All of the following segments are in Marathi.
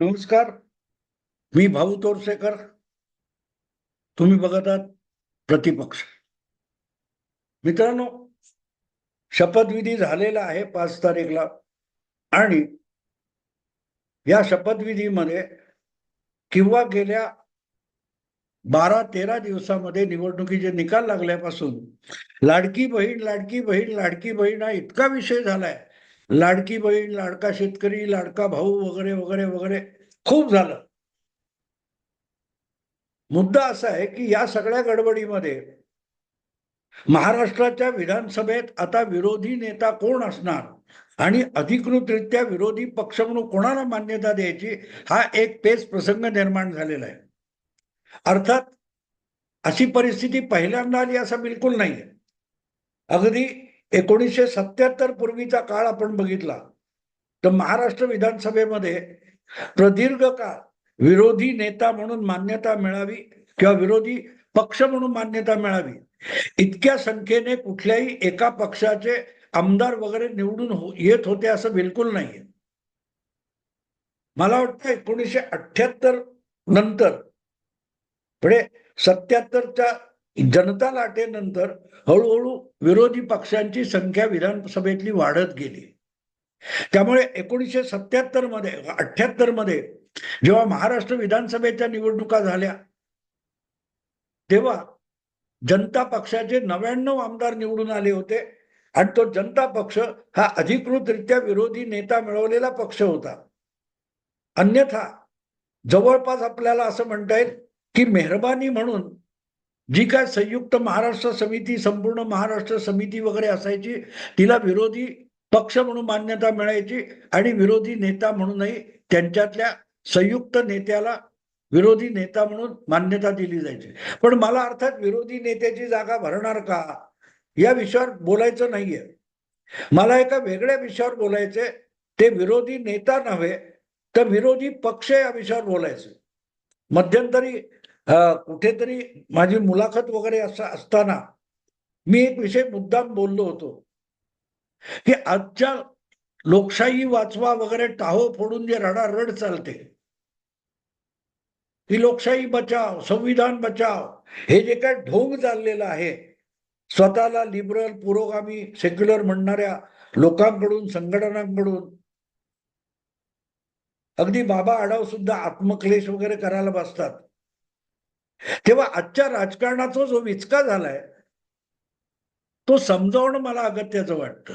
नमस्कार मी भाऊ तोरसेकर. तुम्ही बघत आहात प्रतिपक्ष. मित्रांनो शपथविधी झालेला आहे पाच तारीखला आणि या शपथविधीमध्ये किंवा गेल्या बारा तेरा दिवसामध्ये निवडणुकीचे निकाल लागल्यापासून लाडकी बहीण लाडकी बहीण लाडकी बहीण हा इतका विषय झालाय. लाडकी बहीण लाडका शेतकरी लाडका भाऊ वगैरे वगैरे वगैरे. खूप झालं. मुद्दा असा आहे की या सगळ्या गडबडीमध्ये महाराष्ट्राच्या विधानसभेत आता विरोधी नेता कोण असणार? आणि अधिकृतरित्या विरोधी पक्ष म्हणून कोणाला मान्यता द्यायची? हा एक पेच प्रसंग निर्माण झालेला आहे. अर्थात अशी परिस्थिती पहिल्यांदा आली असं बिलकुल नाहीये. अगदी एकोणीसशे सत्याहत्तर पूर्वीचा काळ आपण बघितला तर महाराष्ट्र विधानसभेमध्ये प्रदीर्घ काळ विरोधी नेता म्हणून मान्यता मिळावी किंवा विरोधी पक्ष म्हणून मान्यता मिळावी इतक्या संख्येने कुठल्याही एका पक्षाचे आमदार वगैरे निवडून हो- येत होते असं बिलकुल नाहीये. मला वाटतं एकोणीसशे अठ्याहत्तर नंतर म्हणजे सत्याहत्तरच्या जनता लाटेनंतर हळूहळू विरोधी पक्षांची संख्या विधानसभेतली वाढत गेली. त्यामुळे एकोणीसशे सत्याहत्तरमध्ये अठ्याहत्तरमध्ये जेव्हा महाराष्ट्र विधानसभेच्या निवडणुका झाल्या तेव्हा जनता पक्षाचे नव्याण्णव आमदार निवडून आले होते आणि तो जनता पक्ष हा अधिकृतरित्या विरोधी नेता मिळवलेला पक्ष होता. अन्यथा जवळपास आपल्याला असं म्हणता येईल की मेहरबानी म्हणून जी काय संयुक्त महाराष्ट्र समिती संपूर्ण महाराष्ट्र समिती वगैरे असायची तिला विरोधी पक्ष म्हणून मान्यता मिळायची आणि विरोधी नेता म्हणूनही त्यांच्यातल्या संयुक्त नेत्याला विरोधी नेता म्हणून मान्यता दिली जायची. पण मला अर्थात विरोधी नेत्याची जागा भरणार का? या विषयावर बोलायचं नाहीये. मला एका वेगळ्या विषयावर बोलायचे ते विरोधी नेता नव्हे तर विरोधी पक्ष या विषयावर बोलायचे. मध्यंतरी कुठेतरी माझी मुलाखत वगैरे असं असताना मी एक विषय मुद्दाम बोललो होतो. की आजच्या लोकशाही वाचवा वगैरे टाहो फोडून जे रडारड चालते. ही लोकशाही बचाव संविधान बचाव हे जे काय ढोंग चाललेलं आहे. स्वतःला लिबरल पुरोगामी सेक्युलर म्हणणाऱ्या लोकांकडून संघटनांकडून. अगदी बाबा आढाव सुद्धा आत्मक्लेश वगैरे करायला बसतात. तेव्हा आजच्या राजकारणाचा जो विचका झालाय तो समजावणं मला अगत्याचं वाटतं.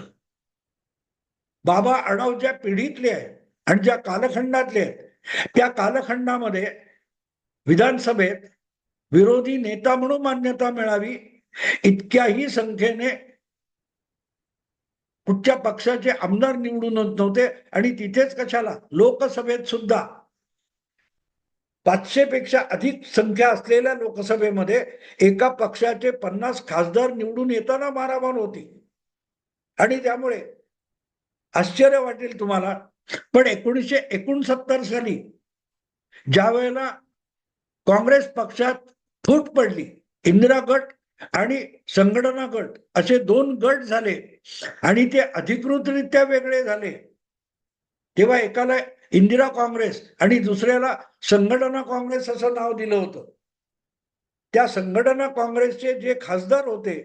बाबा आढाव ज्या पिढीतले आहेत आणि ज्या कालखंडातले आहेत त्या कालखंडामध्ये विधानसभेत विरोधी नेता म्हणून मान्यता मिळावी इतक्याही संख्येने कुठच्या पक्षाचे आमदार निवडून नव्हते आणि तिथेच कशाला? लोकसभेत सुद्धा पाचशे पेक्षा अधिक संख्या असलेल्या लोकसभेमध्ये एका पक्षाचे पन्नास खासदार निवडून येताना मारामार होती. आणि त्यामुळे आश्चर्य वाटेल तुम्हाला. पण एकोणीसशे एकोणसत्तर साली ज्या वेळेला काँग्रेस पक्षात फूट पडली इंदिरा गट आणि संघटना गट असे दोन गट झाले आणि ते अधिकृतरित्या वेगळे झाले तेव्हा एकाला इंदिरा काँग्रेस आणि दुसऱ्याला संघटना काँग्रेस असं नाव दिलं होतं. त्या संघटना काँग्रेसचे जे खासदार होते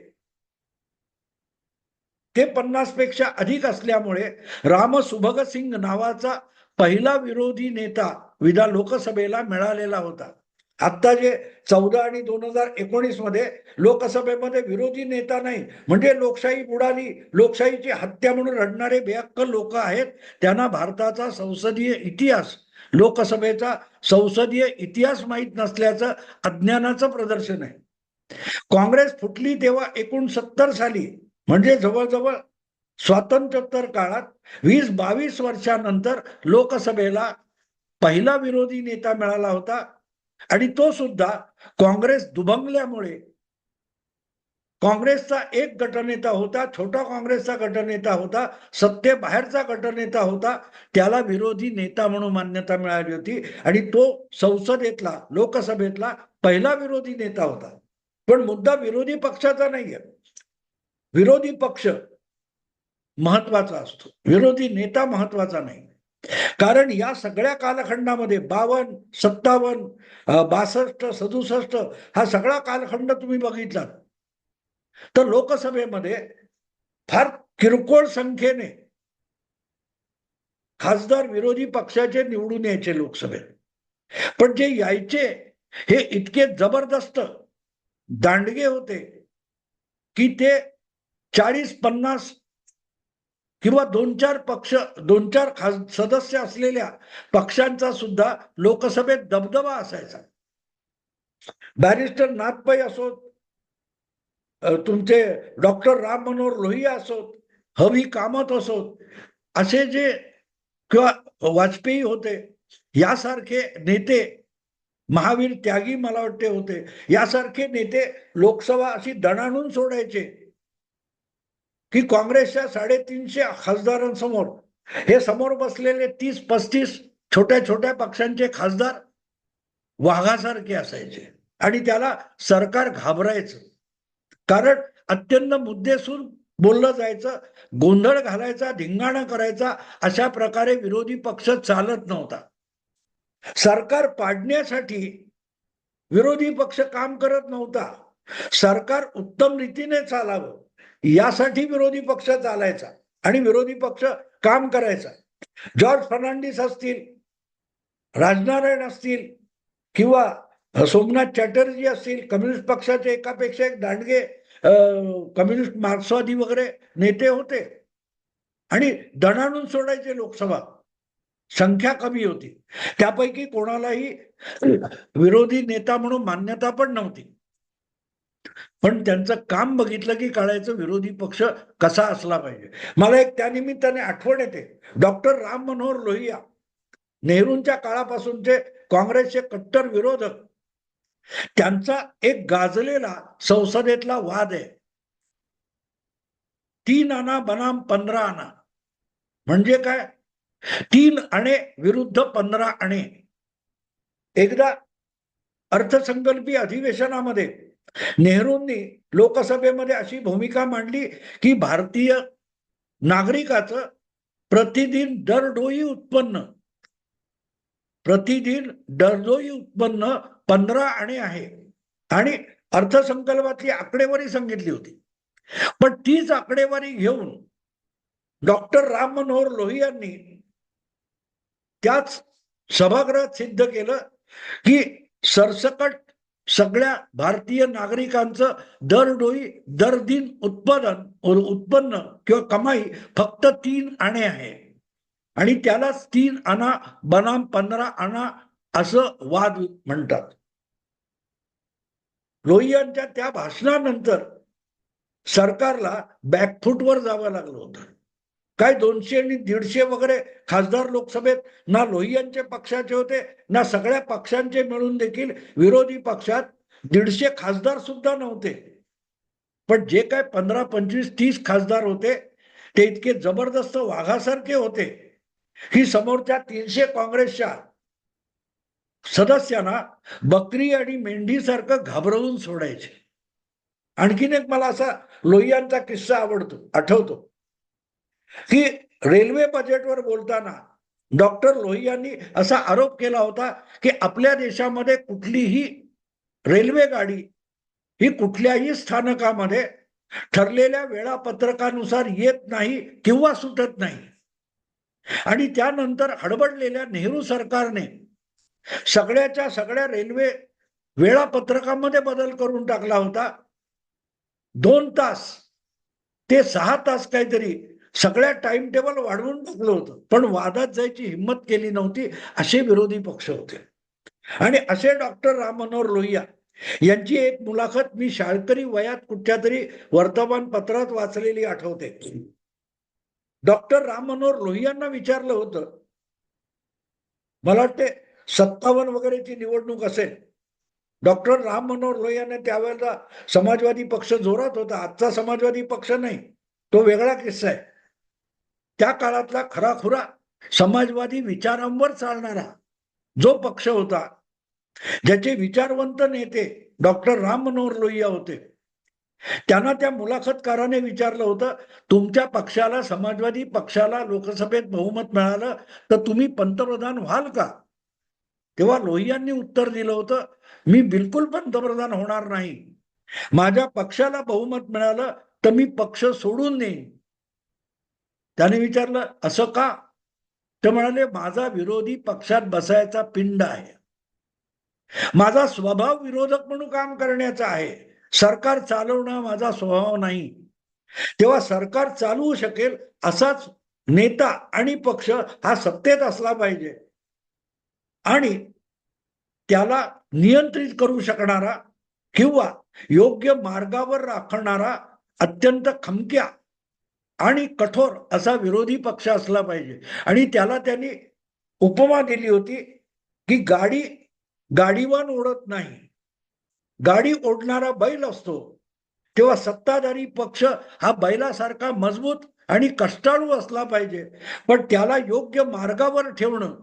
ते पन्नासपेक्षा अधिक असल्यामुळे राम सुभग सिंग नावाचा पहिला विरोधी नेता विधान लोकसभेला मिळालेला होता. आता जे चौदा आणि दोन हजार एकोणीसमध्ये लोकसभेमध्ये विरोधी नेता नाही म्हणजे लोकशाही बुडाली. लोकशाहीची हत्या म्हणून रडणारे बेहक्क लोक आहेत. त्यांना भारताचा संसदीय इतिहास लोकसभेचा संसदीय इतिहास माहीत नसल्याचं अज्ञानाचं प्रदर्शन आहे. काँग्रेस फुटली तेव्हा एकोणसत्तर साली म्हणजे जवळजवळ स्वातंत्र्योत्तर काळात वीस बावीस वर्षानंतर लोकसभेला पहिला विरोधी नेता मिळाला होता. आणि तो सुद्धा काँग्रेस दुभंगल्यामुळे काँग्रेसचा एक गटनेता होता छोटा काँग्रेसचा गटनेता होता सत्तेबाहेरचा गटनेता होता त्याला विरोधी नेता म्हणून मान्यता मिळाली होती. आणि तो संसदेतला लोकसभेतला पहिला विरोधी नेता होता. पण मुद्दा विरोधी पक्षाचा नाहीये. विरोधी पक्ष महत्त्वाचा असतो. विरोधी नेता महत्त्वाचा नाही. कारण या सगळ्या कालखंडामध्ये बावन सत्तावन्न बासष्ट सदुसष्ट हा सगळा कालखंड तुम्ही बघितला तर लोकसभेमध्ये फार किरकोळ संख्येने खासदार विरोधी पक्षाचे निवडून यायचे लोकसभेत. पण जे यायचे हे इतके जबरदस्त दांडगे होते की ते चाळीस पन्नास किंवा दोन चार पक्ष दोन चार खास सदस्य असलेल्या पक्षांचा सुद्धा लोकसभेत दबदबा असायचा. बॅरिस्टर नाथपै असोत तुमचे डॉक्टर राम मनोहर लोहिया असोत हवी कामत असोत असे जे किंवा वाजपेयी होते यासारखे नेते महावीर त्यागी मला वाटते होते यासारखे नेते लोकसभा अशी दणाणून सोडायचे. की काँग्रेसच्या साडेतीनशे खासदारांसमोर हे समोर बसलेले तीस पस्तीस छोट्या छोट्या पक्षांचे खासदार वाघासारखे असायचे. आणि त्याला सरकार घाबरायचं. कारण अत्यंत मुद्देसून बोललं जायचं गोंधळ घालायचा धिंगाणा करायचा अशा प्रकारे विरोधी पक्ष चालत नव्हता. सरकार पाडण्यासाठी विरोधी पक्ष काम करत नव्हता. सरकार उत्तम रीतीने चालावं. यासाठी विरोधी पक्ष चालायचा आणि विरोधी पक्ष काम करायचा. जॉर्ज फर्नांडिस असतील राजनारायण असतील किंवा सोमनाथ चॅटर्जी असतील कम्युनिस्ट पक्षाचे एकापेक्षा एक दांडगे कम्युनिस्ट मार्क्सवादी वगैरे नेते होते. आणि दणाणून सोडायचे लोकसभा. संख्या कमी होती. त्यापैकी कोणालाही विरोधी नेता म्हणून मान्यता पण नव्हती. पण त्यांचं काम बघितलं की कळायचं विरोधी पक्ष कसा असला पाहिजे. मला एक त्यानिमित्ताने आठवण येते. डॉक्टर राम मनोहर लोहिया नेहरूंच्या काळापासूनचे काँग्रेसचे कट्टर विरोधक. त्यांचा एक गाजलेला संसदेतला वाद आहे. तीन आणा बनाम पंधरा आणा म्हणजे काय? तीन अणे विरुद्ध पंधरा अणे. एकदा अर्थसंकल्पीय अधिवेशनामध्ये नेहरूंनी लोकसभेमध्ये अशी भूमिका मांडली की भारतीय नागरिकाचं प्रतिदिन दरडोई उत्पन्न प्रतिदिन दरडोई उत्पन्न पंधरा आणे आहे. आणि अर्थसंकल्पातली आकडेवारी सांगितली होती. पण तीच आकडेवारी घेऊन डॉक्टर राम मनोहर लोहियांनी त्याच सभागृहात सिद्ध केलं की सरसकट सगळ्या भारतीय नागरिकांचं दरडोई दर दिन उत्पादन उत्पन्न किंवा कमाई फक्त तीन आणे आहे. आणि त्यालाच तीन आणा बनाम पंधरा आणा असं वाद म्हणतात. लोहियांच्या त्या भाषणानंतर सरकारला बॅकफूटवर जावं लागलं होतं. काय दोनशे आणि दीडशे वगैरे खासदार लोकसभेत ना लोहियांचे पक्षाचे होते ना सगळ्या पक्षांचे मिळून देखील विरोधी पक्षात दीडशे खासदार सुद्धा नव्हते. पण जे काय पंधरा पंचवीस तीस खासदार होते ते इतके जबरदस्त वाघासारखे होते. की समोरच्या तीनशे काँग्रेसच्या सदस्यांना बकरी आणि मेंढीसारखं घाबरवून सोडायचे. आणखीन एक मला असा लोहियांचा किस्सा आवडतो आठवतो. की रेल्वे बजेटवर बोलताना डॉक्टर लोहियांनी असा आरोप केला होता की आपल्या देशामध्ये कुठलीही रेल्वे गाडी ही कुठल्याही स्थानकामध्ये ठरलेल्या वेळापत्रकानुसार येत नाही किंवा सुटत नाही. आणि त्यानंतर हडबडलेल्या नेहरू सरकारने सगळ्याच्या सगळ्या रेल्वे वेळापत्रकामध्ये बदल करून टाकला होता. दोन तास ते सहा तास काहीतरी सगळ्या टाइम टेबल वाढवून टाकलं होतं. पण वादात जायची हिंमत केली नव्हती असे विरोधी पक्ष होते. आणि असे डॉक्टर राम मनोहर लोहिया यांची एक मुलाखत मी शाळकरी वयात कुठच्या तरी वर्तमानपत्रात वाचलेली आठवते. डॉक्टर राम मनोहर लोहियांना विचारलं होतं. मला वाटते सत्तावन्न वगैरेची निवडणूक असेल. डॉक्टर राम मनोहर लोहियाने त्यावेळेला समाजवादी पक्ष जोरात होता. आजचा समाजवादी पक्ष नाही. तो वेगळा किस्सा आहे. त्या काळातला खराखुरा समाजवादी विचारांवर चालणारा जो पक्ष होता ज्याचे विचारवंत नेते डॉक्टर राम मनोहर लोहिया होते त्यांना त्या मुलाखतकाराने विचारलं होतं तुमच्या पक्षाला समाजवादी पक्षाला लोकसभेत बहुमत मिळालं तर तुम्ही पंतप्रधान व्हाल का? तेव्हा लोहियांनी उत्तर दिलं होतं मी बिलकुल पंतप्रधान होणार नाही. माझ्या पक्षाला बहुमत मिळालं तर मी पक्ष सोडून देईन. त्याने विचारलं असं का? ते म्हणाले माझा विरोधी पक्षात बसायचा पिंड आहे. माझा स्वभाव विरोधक म्हणून काम करण्याचा आहे. सरकार चालवणं माझा स्वभाव नाही. तेव्हा सरकार चालवू शकेल असाच नेता आणि पक्ष हा सत्तेत असला पाहिजे. आणि त्याला नियंत्रित करू शकणारा किंवा योग्य मार्गावर राखणारा अत्यंत खमक्या आणि कठोर असा विरोधी पक्ष असला पाहिजे. आणि त्याला त्यांनी उपमा दिली होती की गाडी गाडीवान ओढत नाही. गाडी ओढणारा बैल असतो. तेव्हा सत्ताधारी पक्ष हा बैलासारखा मजबूत आणि कष्टाळू असला पाहिजे. पण त्याला योग्य मार्गावर ठेवणं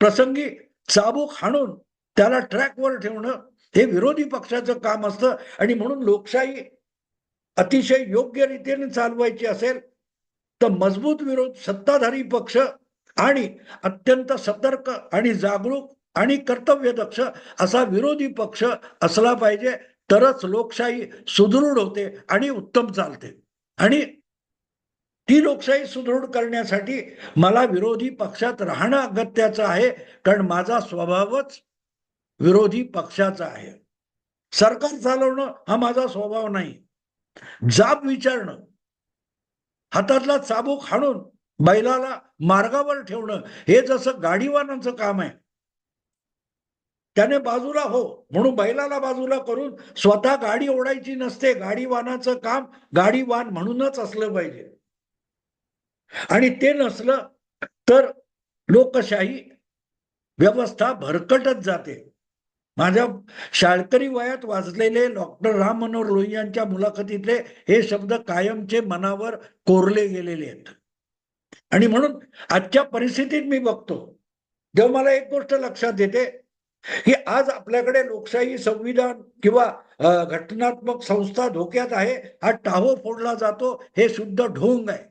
प्रसंगी चाबूक हाणून त्याला ट्रॅकवर ठेवणं हे विरोधी पक्षाचं काम असतं. आणि म्हणून लोकशाही अतिशय योग्य रीतीने चालवायची असेल तर मजबूत विरोध सत्ताधारी पक्ष आणि अत्यंत सतर्क आणि जागरूक आणि कर्तव्यदक्ष असा विरोधी पक्ष असला पाहिजे तरच लोकशाही सुदृढ होते आणि उत्तम चालते. आणि ती लोकशाही सुदृढ करण्यासाठी मला विरोधी पक्षात राहणं अगत्याचं आहे कारण माझा स्वभावच विरोधी पक्षाचा आहे. सरकार चालवणं हा माझा स्वभाव नाही. जाब विचारणं हातातला चाबूक हाणून बैलाला मार्गावर ठेवणं हे जसं गाडीवानांचं काम आहे. त्याने बाजूला हो म्हणून बैलाला बाजूला करून स्वतः गाडी ओढायची नसते. गाडीवानाचं काम गाडीवान म्हणूनच असलं पाहिजे. आणि ते नसलं तर लोकशाही व्यवस्था भरकटत जाते. माझ्या शाळकरी वयात वाचलेले डॉक्टर राम मनोहर लोहियांच्या यांच्या मुलाखतीतले हे शब्द कायमचे मनावर कोरले गेलेले आहेत. आणि म्हणून आजच्या परिस्थितीत मी बघतो जेव्हा मला एक गोष्ट लक्षात येते की आज आपल्याकडे लोकशाही संविधान किंवा घटनात्मक संस्था धोक्यात आहे हा टाहो फोडला जातो हे शुद्ध ढोंग आहे.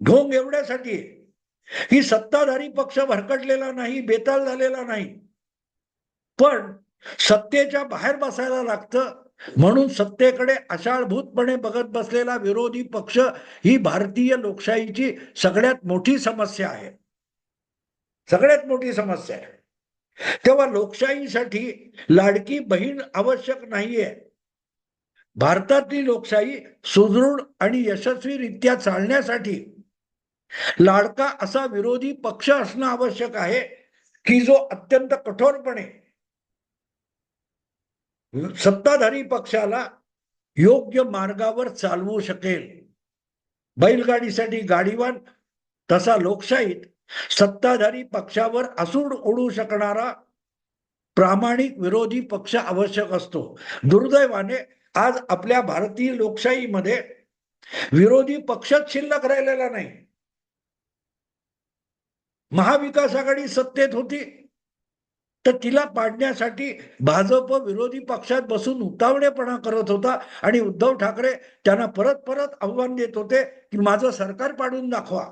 ढोंग एवढ्यासाठी ही सत्ताधारी पक्ष भरकटलेला नाही बेताल झालेला नाही. पण सत्तेच्या बाहेर बसायला लागतं. म्हणून सत्तेकडे अशाळभूतपणे बघत बसलेला विरोधी पक्ष ही भारतीय लोकशाहीची सगळ्यात मोठी समस्या आहे. सगळ्यात मोठी समस्या आहे. तेव्हा लोकशाहीसाठी लाडकी बहीण आवश्यक नाहीये. भारतातली लोकशाही सुदृढ आणि यशस्वीरित्या चालण्यासाठी लाडका असा विरोधी पक्ष असणं आवश्यक आहे की जो अत्यंत कठोरपणे सत्ताधारी पक्षाला योग्य मार्गावर चालवू शकेल. बैलगाडीसाठी गाडीवान तसा लोकशाहीत सत्ताधारी पक्षावर असूड ओढू शकणारा प्रामाणिक विरोधी पक्ष आवश्यक असतो. दुर्दैवाने आज आपल्या भारतीय लोकशाहीमध्ये विरोधी पक्षच शिल्लक राहिलेला नाही. महाविकास आघाडी सत्तेत होती. तर तिला पाडण्यासाठी भाजप विरोधी पक्षात बसून उतावळेपणा करत होता आणि उद्धव ठाकरे त्यांना परत परत आव्हान देत होते की माझं सरकार पाडून दाखवा.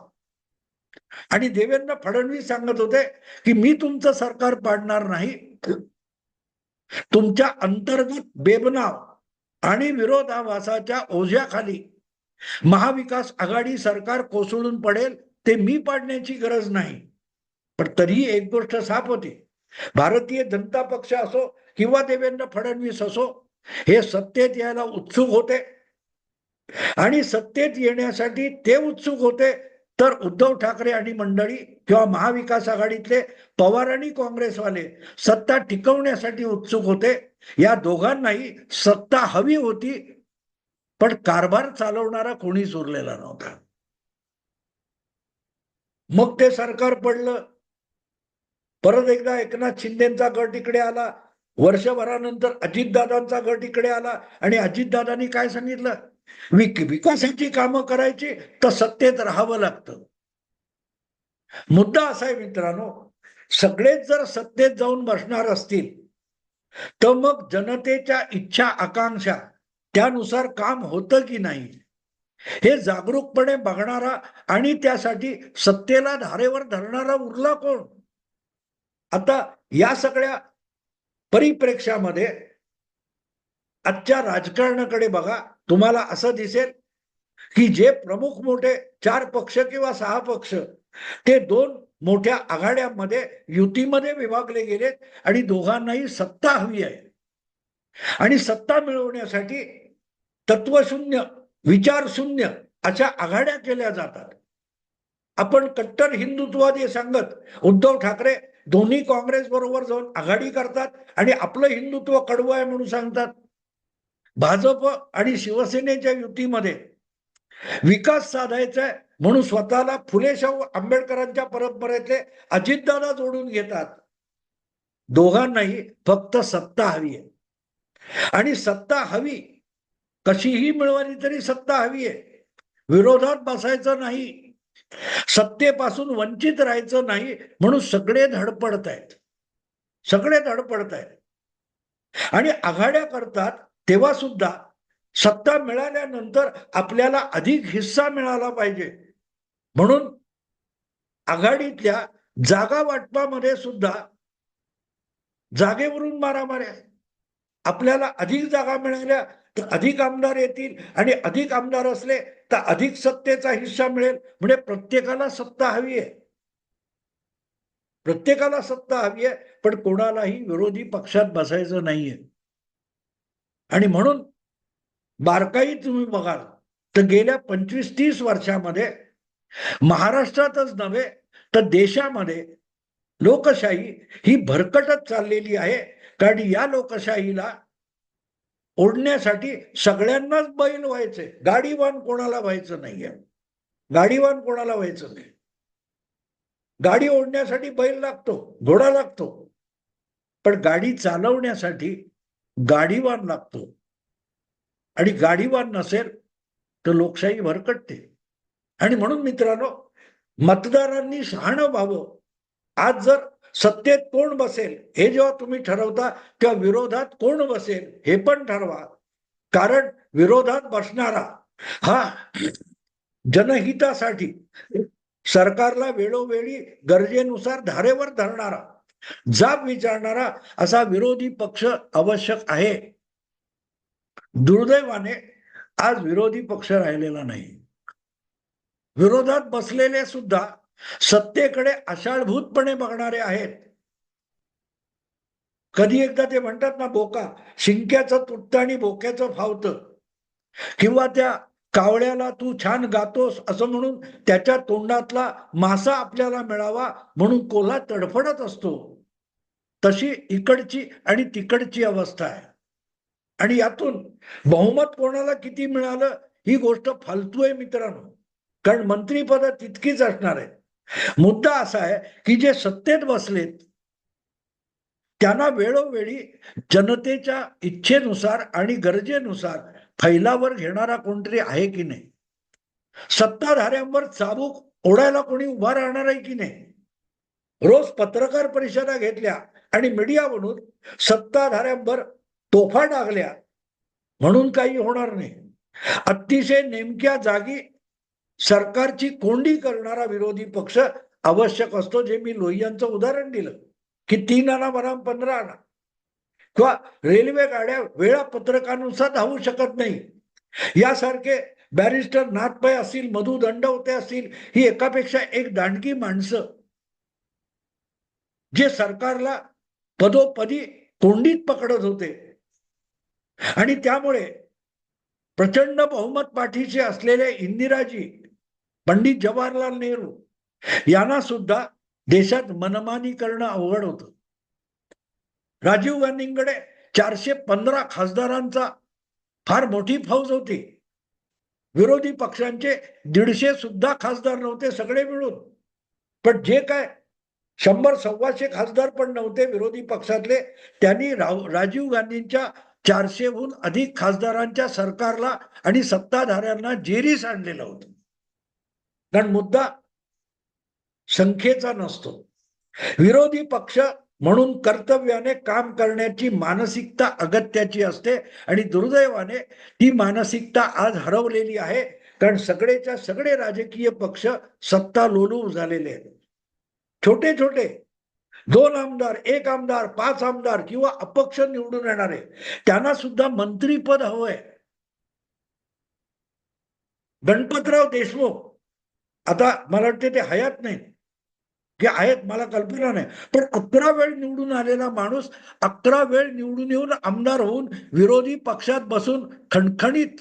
आणि देवेंद्र फडणवीस सांगत होते की मी तुमचं सरकार पाडणार नाही. तुमच्या अंतर्गत बेबनाव आणि विरोधाभासाच्या ओझ्याखाली महाविकास आघाडी सरकार कोसळून पडेल ते मी पाडण्याची गरज नाही. पण तरीही एक गोष्ट साफ होती. भारतीय जनता पक्ष असो किंवा देवेंद्र फडणवीस असो हे सत्तेत यायला उत्सुक होते. आणि सत्तेत येण्यासाठी ते उत्सुक होते तर उद्धव ठाकरे आणि मंडळी किंवा महाविकास आघाडीतले पवार आणि काँग्रेसवाले सत्ता टिकवण्यासाठी उत्सुक होते. या दोघांनाही सत्ता हवी होती पण कारभार चालवणारा कोणीच उरलेला नव्हता. मग ते सरकार पडलं. परत एकदा एकनाथ शिंदेचा गट इकडे आला वर्षभरानंतर अजितदादांचा गट इकडे आला. आणि अजितदादांनी काय सांगितलं? विक विकासाची कामं करायची तर सत्तेत राहावं लागतं. मुद्दा असा आहे मित्रांनो सगळेच जर सत्तेत जाऊन बसणार असतील तर मग जनतेच्या इच्छा आकांक्षा त्यानुसार काम होतं की नाही हे जागरूकपणे बघणारा आणि त्यासाठी सत्तेला धारेवर धरणारा उरला कोण? आता या सगळ्या परिप्रेक्ष्यामध्ये आजच्या राजकारणाकडे बघा तुम्हाला असं दिसेल की जे प्रमुख मोठे चार पक्ष किंवा सहा पक्ष ते दोन मोठ्या आघाड्यांमध्ये युतीमध्ये विभागले गेलेत आणि दोघांनाही सत्ता हवी आहे. आणि सत्ता मिळवण्यासाठी तत्वशून्य विचारशून्य अशा आघाड्या केल्या जातात. आपण कट्टर हिंदुत्ववादी सांगत उद्धव ठाकरे दोन्ही काँग्रेस बरोबर जाऊन आघाडी करतात आणि आपलं हिंदुत्व कडवं आहे म्हणून सांगतात. भाजप आणि शिवसेनेच्या युतीमध्ये विकास साधायचा आहे म्हणून स्वतःला फुले शाहू आंबेडकरांच्या परंपरेतले अजितदादा जोडून घेतात. दोघांनाही फक्त सत्ता हवी आहे. आणि सत्ता हवी कशीही मिळवली तरी सत्ता हवी आहे. विरोधात बसायचं नाही. सत्तेपासून वंचित राहायचं नाही म्हणून सगळे धडपडत आहेत. सगळे धडपडत आहेत. आणि आघाड्या करतात तेव्हा सुद्धा सत्ता मिळाल्यानंतर आपल्याला अधिक हिस्सा मिळाला पाहिजे. म्हणून आघाडीतल्या जागा वाटपामध्ये सुद्धा जागेवरून मारामाऱ्या आपल्याला अधिक जागा मिळाल्या तर अधिक आमदार येतील आणि अधिक आमदार असले तर अधिक सत्तेचा हिस्सा मिळेल. म्हणजे प्रत्येकाला सत्ता हवी आहे. प्रत्येकाला सत्ता हवी आहे पण कोणालाही विरोधी पक्षात बसायचं नाहीये. आणि म्हणून बारकाई तुम्ही बघाल तर गेल्या पंचवीस तीस वर्षामध्ये महाराष्ट्रातच नव्हे तर देशामध्ये लोकशाही ही भरकटत चाललेली आहे. कारण या लोकशाहीला ओढण्यासाठी सगळ्यांनाच बैल व्हायचे. गाडीवान कोणाला व्हायचं नाहीये. गाडीवान कोणाला व्हायचं नाही. गाडी ओढण्यासाठी बैल लागतो घोडा लागतो. पण गाडी चालवण्यासाठी गाडीवान लागतो. आणि गाडीवान नसेल तर लोकशाही भरकटते. आणि म्हणून मित्रांनो मतदारांनी शहाणं व्हावं. आज जर सत्तेत कोण बसेल हे जेव्हा तुम्ही ठरवता तेव्हा विरोधात कोण बसेल हे पण ठरवा. कारण विरोधात बसणारा हा जनहितासाठी सरकारला वेळोवेळी गरजेनुसार धारेवर धरणारा जाब विचारणारा असा विरोधी पक्ष आवश्यक आहे. दुर्दैवाने आज विरोधी पक्ष राहिलेला नाही. विरोधात बसलेले सुद्धा सत्तेकडे आषाढभूतपणे बघणारे आहेत. कधी एकदा ते म्हणतात ना बोका शिंक्याचं तुटतं आणि बोक्याचं फावतं. किंवा त्या कावळ्याला तू छान गातोस असं म्हणून त्याच्या तोंडातला मासा आपल्याला मिळावा म्हणून कोल्हा तडफडत असतो. तशी इकडची आणि तिकडची अवस्था आहे. आणि यातून बहुमत कोणाला किती मिळालं ही गोष्ट फालतू आहे मित्रांनो. कारण मंत्रीपद तितकीच असणार आहे. मुद्दा असा आहे की जे सत्तेत बसलेत त्यांना वेळोवेळी जनतेच्या इच्छेनुसार आणि गरजेनुसार फैलावर घेणारा कोणतरी आहे की नाही? सत्ताधाऱ्यांवर चाबूक ओढायला कोणी उभा राहणार आहे की नाही? रोज पत्रकार परिषदा घेतल्या आणि मीडिया बनून सत्ताधाऱ्यांवर तोफा डागल्या म्हणून काही होणार नाही. अतिशय नेमक्या जागी सरकारची कोंडी करणारा विरोधी पक्ष आवश्यक असतो जे मी लोहियांचं उदाहरण दिलं की तीन आणा बनाम पंधरा आणा. किंवा रेल्वे गाड्या वेळापत्रकानुसार धावू शकत नाही. यासारखे बॅरिस्टर नाथपय असतील मधु दंडवते असतील ही एकापेक्षा एक दांडकी माणसं जे सरकारला पदोपदी कोंडीत पकडत होते. आणि त्यामुळे प्रचंड बहुमत पाठीचे असलेले इंदिराजी पंडित जवाहरलाल नेहरू यांना सुद्धा देशात मनमानी करणं अवघड होत. राजीव गांधींकडे चारशे पंधरा खासदारांचा फार मोठी फौज होती. विरोधी पक्षांचे दीडशे सुद्धा खासदार नव्हते सगळे मिळून. पण जे काय शंभर सव्वाशे खासदार पण नव्हते विरोधी पक्षातले त्यांनी राव राजीव गांधींच्या चारशेहून अधिक खासदारांच्या सरकारला आणि सत्ताधाऱ्यांना जेरीस आणलेलं होतं. कारण मुद्दा संख्येचा नसतो. विरोधी पक्ष म्हणून कर्तव्याने काम करण्याची मानसिकता अगत्याची असते आणि दुर्दैवाने ती मानसिकता आज हरवलेली आहे. कारण सगळेच्या सगळे राजकीय पक्ष सत्ता लोलू झालेले आहेत. छोटे छोटे दोन आमदार एक आमदार पाच आमदार किंवा अपक्ष निवडून येणारे त्यांना सुद्धा मंत्रीपद हवंय. गणपतराव देशमुख आता मला वाटते ते हयात नाही. की आहेत मला कल्पना नाही. पण अकरा वेळ निवडून आलेला माणूस अकरा वेळ निवडून येऊन आमदार होऊन विरोधी पक्षात बसून खणखणीत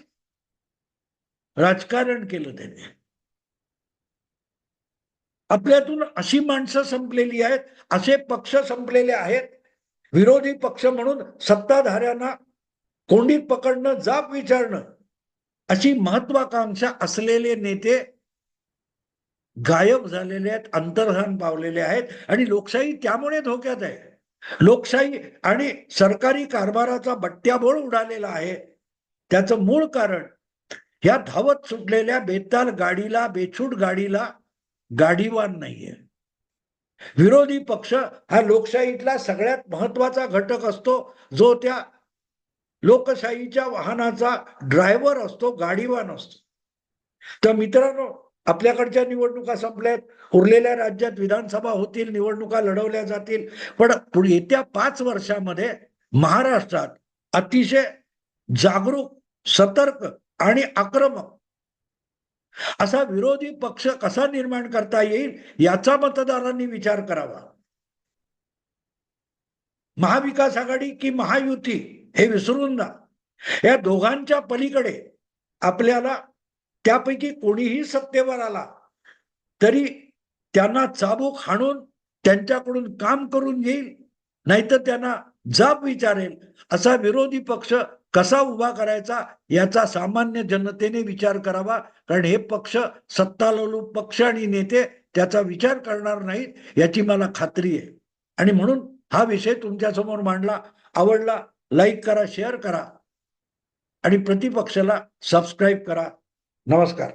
राजकारण केलं त्याने. आपल्यातून अशी माणसं संपलेली आहेत असे पक्ष संपलेले आहेत. विरोधी पक्ष म्हणून सत्ताधाऱ्यांना कोंडीत पकडणं जाप विचारणं अशी महत्वाकांक्षा असलेले नेते गायब झालेले आहेत अंतर्धान पावलेले आहेत आणि लोकशाही त्यामुळे धोक्यात आहे. लोकशाही आणि सरकारी कारभाराचा बट्ट्याबोळ उडालेला आहे. त्याचं मूळ कारण ह्या धावत सुटलेल्या बेताल गाडीला बेछूट गाडीला गाडीवान नाहीये. विरोधी पक्ष हा लोकशाहीतला सगळ्यात महत्त्वाचा घटक असतो जो त्या लोकशाहीच्या वाहनाचा ड्रायव्हर असतो गाडीवान असतो. तर मित्रांनो आपल्याकडच्या निवडणुका संपल्यात उरलेल्या राज्यात विधानसभा होतील निवडणुका लढवल्या जातील. पण येत्या पाच वर्षामध्ये महाराष्ट्रात अतिशय जागरूक सतर्क आणि आक्रमक असा विरोधी पक्ष कसा निर्माण करता येईल याचा मतदारांनी विचार करावा. महाविकास आघाडी की महायुती हे विसरून जा. या दोघांच्या पलीकडे आपल्याला त्यापैकी कोणीही सत्तेवर आला तरी त्यांना चाबूक हाणून त्यांच्याकडून काम करून घेईल नाहीतर त्यांना जाब विचारेल. असा विरोधी पक्ष कसा उभा करायचा याचा सामान्य जनतेने विचार करावा कारण हे पक्ष सत्तालोलू पक्ष आणि नेते त्याचा विचार करणार नाहीत याची मला खात्री आहे. आणि म्हणून हा विषय तुमच्यासमोर मांडला आवडला लाईक करा शेअर करा आणि प्रतिपक्षाला सबस्क्राईब करा. नमस्कार.